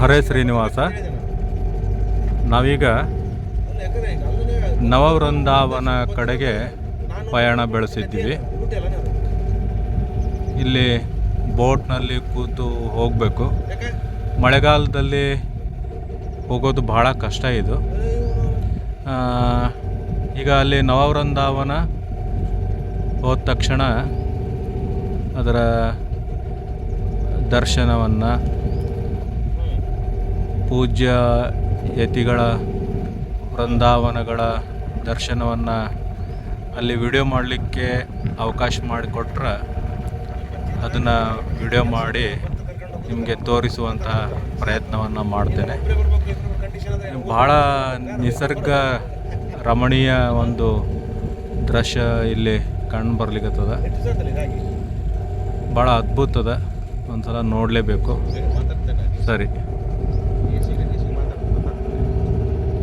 ಹರೇ ಶ್ರೀನಿವಾಸ. ನಾವೀಗ ನವವೃಂದಾವನ ಕಡೆಗೆ ಪಯಣ ಬೆಳೆಸಿದ್ದೀವಿ. ಇಲ್ಲಿ ಬೋಟ್ನಲ್ಲಿ ಕೂತು ಹೋಗಬೇಕು. ಮಳೆಗಾಲದಲ್ಲಿ ಹೋಗೋದು ಭಾಳ ಕಷ್ಟ ಇದು. ಈಗ ಅಲ್ಲಿ ನವವೃಂದಾವನ ಹೋದ ತಕ್ಷಣ ಅದರ ದರ್ಶನವನ್ನು ಪೂಜ್ಯ ಯತಿಗಳ ವೃಂದಾವನಗಳ ದರ್ಶನವನ್ನು ಅಲ್ಲಿ ವಿಡಿಯೋ ಮಾಡಲಿಕ್ಕೆ ಅವಕಾಶ ಮಾಡಿಕೊಟ್ರೆ ಅದನ್ನು ವಿಡಿಯೋ ಮಾಡಿ ನಿಮಗೆ ತೋರಿಸುವಂತಹ ಪ್ರಯತ್ನವನ್ನು ಮಾಡ್ತೇನೆ. ಭಾಳ ನಿಸರ್ಗ ರಮಣೀಯ ಒಂದು ದೃಶ್ಯ ಇಲ್ಲಿ ಕಂಡು ಬರ್ಲಿಕ್ಕತ್ತದ ಭಾಳ ಅದ್ಭುತದ. ಒಂದ್ಸಲ ನೋಡಲೇಬೇಕು. ಸರಿ.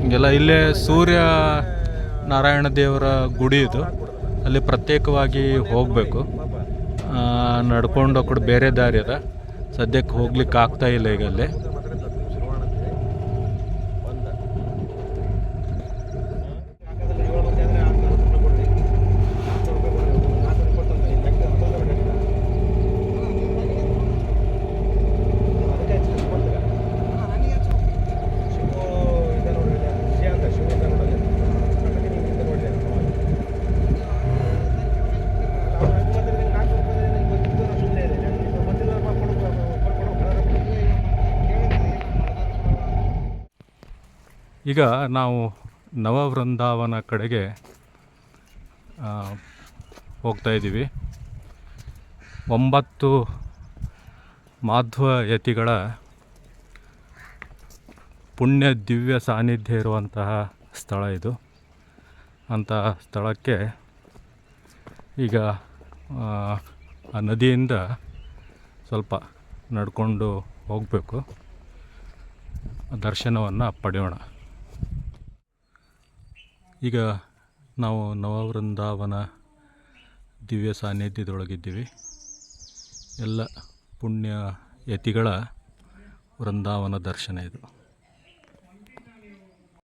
ಹಿಂಗೆಲ್ಲ ಇಲ್ಲೇ ಸೂರ್ಯ ನಾರಾಯಣ ದೇವರ ಗುಡಿ ಇದು. ಅಲ್ಲಿ ಪ್ರತ್ಯೇಕವಾಗಿ ಹೋಗಬೇಕು. ನಡ್ಕೊಂಡು ಕೂಡ ಬೇರೆ ದಾರಿ ಅದ. ಸದ್ಯಕ್ಕೆ ಹೋಗ್ಲಿಕ್ಕೆ ಆಗ್ತಾ ಇಲ್ಲ ಈಗ ಅಲ್ಲಿ ಈಗ ನಾವು ನವವೃಂದಾವನ ಕಡೆಗೆ ಹೋಗ್ತಾ ಇದ್ದೀವಿ. ಒಂಬತ್ತು ಮಾಧ್ವ ಯತಿಗಳ ಪುಣ್ಯ ದಿವ್ಯ ಸಾನ್ನಿಧ್ಯ ಇರುವಂತಹ ಸ್ಥಳ ಇದು. ಅಂತಹ ಸ್ಥಳಕ್ಕೆ ಈಗ ಆ ನದಿಯಿಂದ ಸ್ವಲ್ಪ ನಡ್ಕೊಂಡು ಹೋಗಬೇಕು. ದರ್ಶನವನ್ನು ಪಡೆಯೋಣ. ಈಗ ನಾವು ನವವೃಂದಾವನ ದಿವ್ಯ ಸಾನ್ನಿಧ್ಯದೊಳಗಿದ್ದೀವಿ. ಎಲ್ಲ ಪುಣ್ಯ ಯತಿಗಳ ವೃಂದಾವನ ದರ್ಶನ ಇದು.